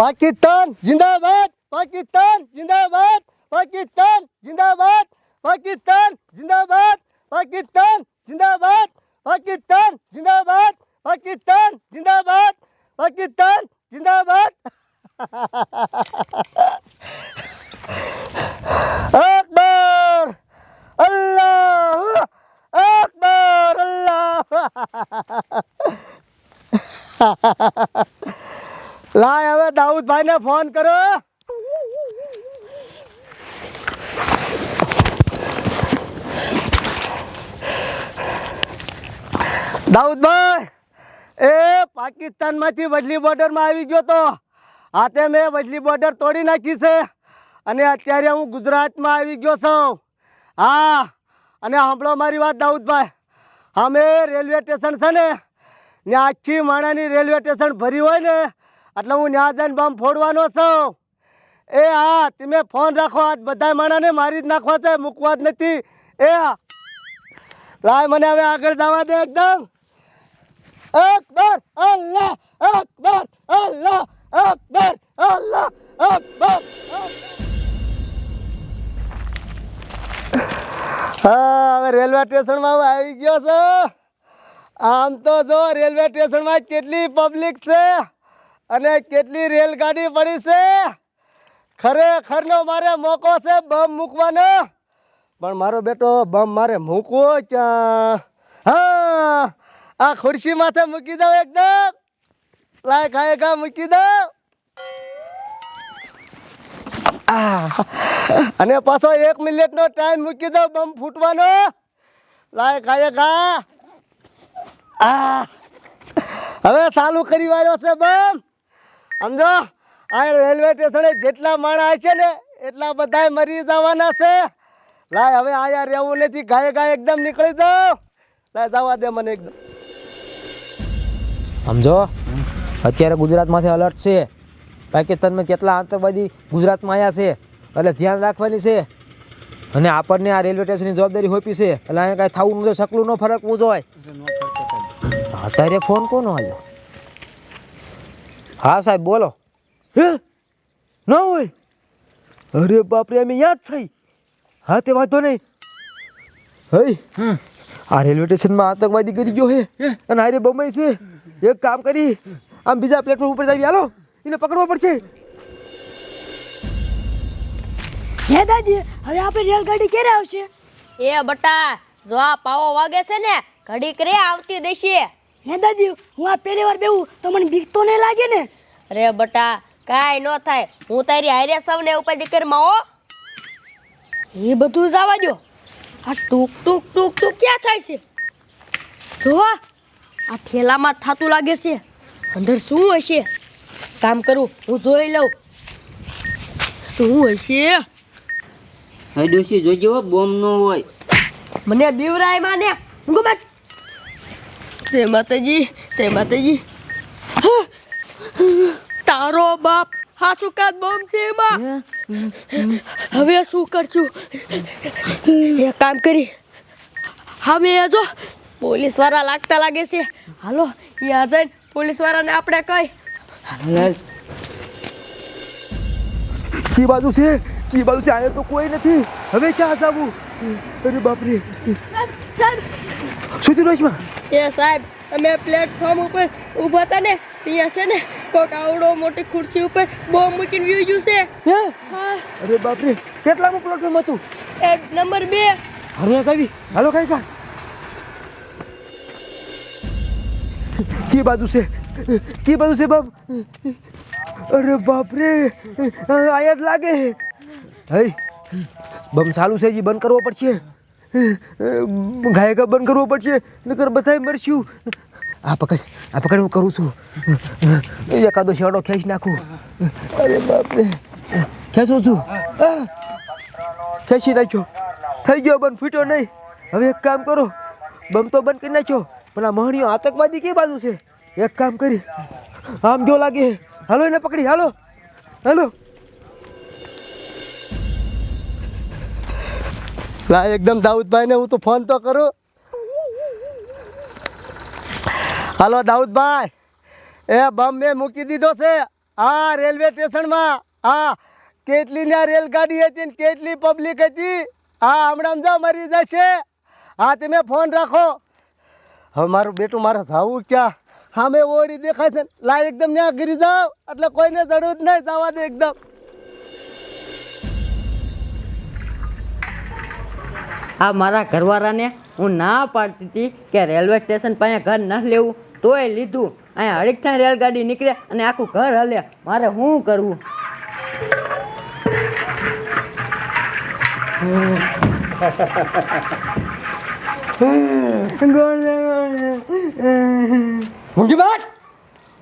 पाकिस्तान जिंदाबाद पाकिस्तान जिंदाबाद पाकिस्तान जिंदाबाद पाकिस्तान जिंदाबाद पाकिस्तान जिंदाबाद पाकिस्तान जिंदाबाद पाकिस्तान जिंदाबाद पाकिस्तान जिंदाबाद લાય હવે દાઉદભાઈને ફોન કરો. દાઉદભાઈ, એ પાકિસ્તાનમાંથી વજલી બોર્ડરમાં આવી ગયો તો. હાથે મેં વજલી બોર્ડર તોડી નાખી છે. અને અત્યારે હું ગુજરાતમાં આવી ગયો છું. હા, અને સાંભળો મારી વાત દાઉદભાઈ. અમે રેલવે સ્ટેશન છે ને, ત્યાં આખી માણાની રેલવે સ્ટેશન ભરી હોય ને એટલે હું ન્યા જઈને બમ ફોડવાનો છું. એ હા, તમે ફોન રાખો, આજ બધા માણાને મારી જ નાખવા છે, મૂકવા જ નથી. એ લાય મને હવે આગળ જવા દે એકદમ. અકબર અલ્લાહ અકબર અલ્લાહ અકબર અલ્લાહ, અકબર હા, હવે રેલવે સ્ટેશનમાં હું આવી ગયો છે. આમ તો જો, રેલવે સ્ટેશનમાં કેટલી પબ્લિક છે. અને કેટલી રેલગાડી પડી છે? ખરેખરનો મારે મોકો છે બમ મૂકવાનો. પણ મારો બેટો, બમ મારે મૂકવો ક્યાં હા, આ ખુરશી માથે મૂકી દઉં એકદમ. લાય ખાય ખા મૂકી દઉં. અને પાછો એક મિનિટનો ટાઈમ મૂકી દઉં બમ ફૂટવાનો. લાય ખાય ખા. આ, હવે ચાલુ કરી વાળ્યો છે બમ. સમજો આ રેલવે સ્ટેશને જેટલા માણસ છે ને એટલા બધાય મરી જવાના છે. લાય હવે આયા રહેવું નથી ગાય ગાય એકદમ નીકળી જાઓ. લાય જવા દે મને એકદમ. સમજો? અત્યારે ગુજરાતમાંથી અલર્ટ છે. પાકિસ્તાનમાં કેટલા આતંકવાદી ગુજરાતમાં આવ્યા છે એટલે ધ્યાન રાખવાની છે. અને આપણને આ રેલવે સ્ટેશનની જવાબદારી હોપી છે એટલે અહીંયા કાંઈ થવું નથી સકલું ન ફરકવું જોઈએ. અત્યારે ફોન કોનો આવ્યો હા સાહેબ બોલો. હે? ન હોય? અરે બાપરે અમે યાદ થઈ હા તે વાંધો નહીં. હઈ. આ રેલવે સ્ટેશનમાં આતંકવાદી કરી ગયો હે અને હારે બમાઈ છે. એક કામ કરી આમ બીજા પ્લેટફોર્મ ઉપર જાવી. હાલો એને પકડવો પડશે. હે દાદી હવે આપણે રેલગાડી ક્યારે આવશે? એ બટા જો આ પાવો વાગે છે ને ઘડીક રે આવતી દેશે. હે દાદી હું આ પહેલી વાર બેહું તો મને બીક તો નહીં લાગે ને? અરે બટા કાંઈ ન થાય. હું તારી હારે સૌને ઉપર દીકરમાં હો. એ બધું જવા દો આ ટૂંક ટૂંક ટૂક ટૂક ક્યાં થાય છે? જો આ ઠેલામાં થતું લાગે છે. અંદર શું હશે કામ કરું હું જોઈ લઉં. શું હશે હવે ડોશી જોજો હો, બોમ્બ નો હોય. મને બીવરાયમાં ને બેઠ જય માતાજી જય માતાજી હા. તારો બાપ હાસુ કાદ બોમ છે એમાં હવે શું કરશું એક કામ કરી હા મેં જો પોલીસવાળા લાગતા લાગે છે હાલો ત્યાં જઈને પોલીસ વાળાને આપણે કઈ કી બાજુ છે કી બાજુ છે અહીંયા તો કોઈ નથી હવે ક્યાં જવું અરે બાપરે શું થયું રેશમા એ સાહેબ અમે પ્લેટફોર્મ ઉપર ઊભા હતા ને ત્યાં છે ને કોક આવડો મોટી ખુરશી ઉપર બોમ્બ મૂકીને વ્યૂ ગયું છે. હે? હા. અરે બાપરે કેટલામું પ્લેટફોર્મ હતું? એ નંબર બે. હરિયા સાવી હાલો કઈ કા કી બાજુ છે? કી બાજુ છે બાપ? અરે બાપરે આયા લાગે. હઈ બમ ચાલુ છે જી બંધ કરવો પડશે. ગાયકા બંધ કરવો પડશે, નકર બધાય મરશું. આ પકડ આ પકડ હું કરું છું. એકાદો શેડો ખેંચી નાખું. અરે બાપરે. ખેંચું છું. ખેંચી નાખ્યો. થઈ ગયો, બંધ ફૂટ્યો નહીં. હવે એક કામ કરો. બમ તો બંધ કરી નાખ્યો. પણ આ મહણીઓ આતંકવાદી કઈ બાજુ છે? એક કામ કરી. આમ જો લાગે. હાલો એને પકડી. હાલો. હાલો. લા, એકદમ દાઉદભાઈને હું તો ફોન તો કરું. હાલો, દાઉદભાઈ. એ બમ મેં મૂકી દીધો છે. આ રેલવે સ્ટેશનમાં આ કેટલી ને રેલગાડી હતી ને કેટલી પબ્લિક હતી? આ હમણાં જાવ મરી જશે. હા, તમે ફોન રાખો. હવે મારું બેટું મારે જાવું ક્યાં? હા મેં ઓડી દેખાય છે. લા, એકદમ ત્યાં ગીરી જાવ એટલે કોઈને જરૂર જ નહીં જવા દે એકદમ. આ મારા ઘરવાળાને હું ના પાડતી હતી કે રેલવે સ્ટેશન પાસે ઘર ન લેવું તોય લીધું. અહીંયા થાય રેલગાડી નીકળે અને આખું ઘર હલે. મારે શું કરવું?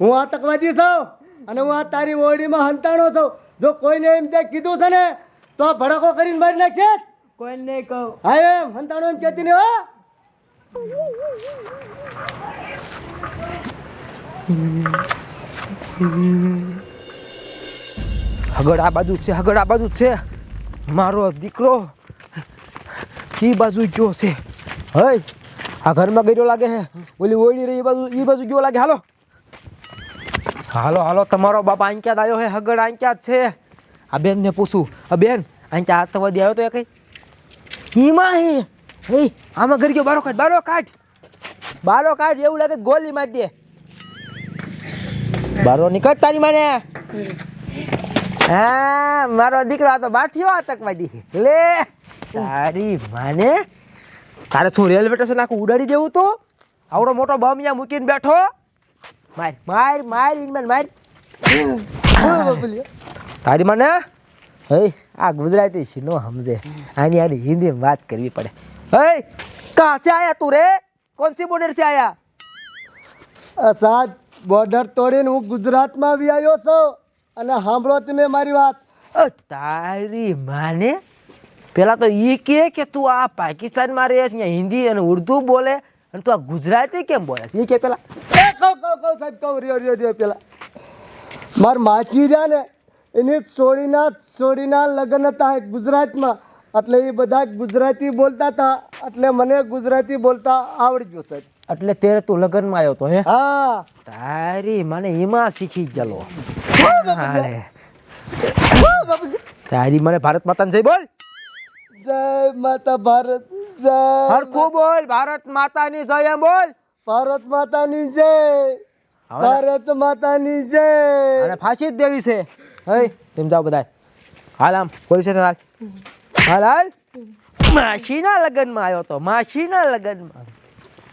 હું આતંકવાદી છું અને હું આ તારી ઓરડીમાં હંતાણો છું. જો કોઈને એમ તે કીધું છે ને તો આ ભડાકો કરીને મારી નાખશે કોઈ નહીં કહું? હા, એમ. હંતાણો કહેતી નહીં, હો. હગડ આ બાજુ છે હગડ આ બાજુ છે. મારો દીકરો કી બાજુ ગયો છે. હય આ ઘરમાં ગયો લાગે હે ઓલી ઓળી રહી એ બાજુ એ બાજુ ગયો લાગે. હાલો. હાલો હાલો, તમારો બાપ આંક્યાદ આવ્યો હે હગડ આંક્યાદ છે. આ બેન ને પૂછું. આ બેન આંક્યા આતંકવાદી આવ્યો તો એ કઈ? હીમાં હે હે આમાં ઘર ગયો બારો કાઢ બારો કાઢ. બારો કાઢ એવું લાગે ગોલી મારી દે. બારો નીકળ તારી માને. હા મારો દીકરો આ તો બાઠિયો આતંકવાદી લે તારી માને. તારે શું રેલવે સ્ટેશન આખું ઉડાડી દેવું તો? આવડો મોટો બમ અહીંયા મૂકીને બેઠો. માર માર માર ઈનમાન માર તારી માને? હે આ ગુજરાતી છે નો સમજે? આની આની હિન્દી વાત કરવી પડે. હે કહા સે આયા તું રે? કોણ સી બોર્ડર સે આયા? સાત બોર્ડર તોડીને હું ગુજરાતમાં આવી આવ્યો છું અને સાંભળો તમે મારી વાત. તારી માને? પેલા તો ઈ કે કે તું આ પાકિસ્તાનમાં રહે છે હિન્દી અને ઉર્દુ બોલે અને તું આ ગુજરાતી કેમ બોલે છે? એ કે પેલા. કહો કહું કહું કહું સાહેબ કહું રહ્યો રહ્યો રહ્યો પેલા. માર માચી રહ્યા ને એની સોડીના સોડીના લગ્ન હતા ગુજરાતમાં. એટલે એ બધા ગુજરાતી બોલતા હતા. એટલે મને ગુજરાતી બોલતા આવડી ગયું સાહેબ. એટલે તેરે તું લગ્નમાં આવ્યો તો હે? હા. તારી મને એમાં શીખી ગયેલો. તારી મને ભારત માતાને જય બોલ. જય માતા ભારત જય હરખું બોલ ભારત માતાની જય એમ બોલ. ભારત માતાની જય ભારત માતાની જય. અને ફાંસી જ દેવી છે. હે તેમ જાઓ બધા હાલ આમ પોલીસ સ્ટેશન હાલ? હાલ હાલ? માસીના લગ્નમાં આવ્યો તો માસીના લગ્નમાં.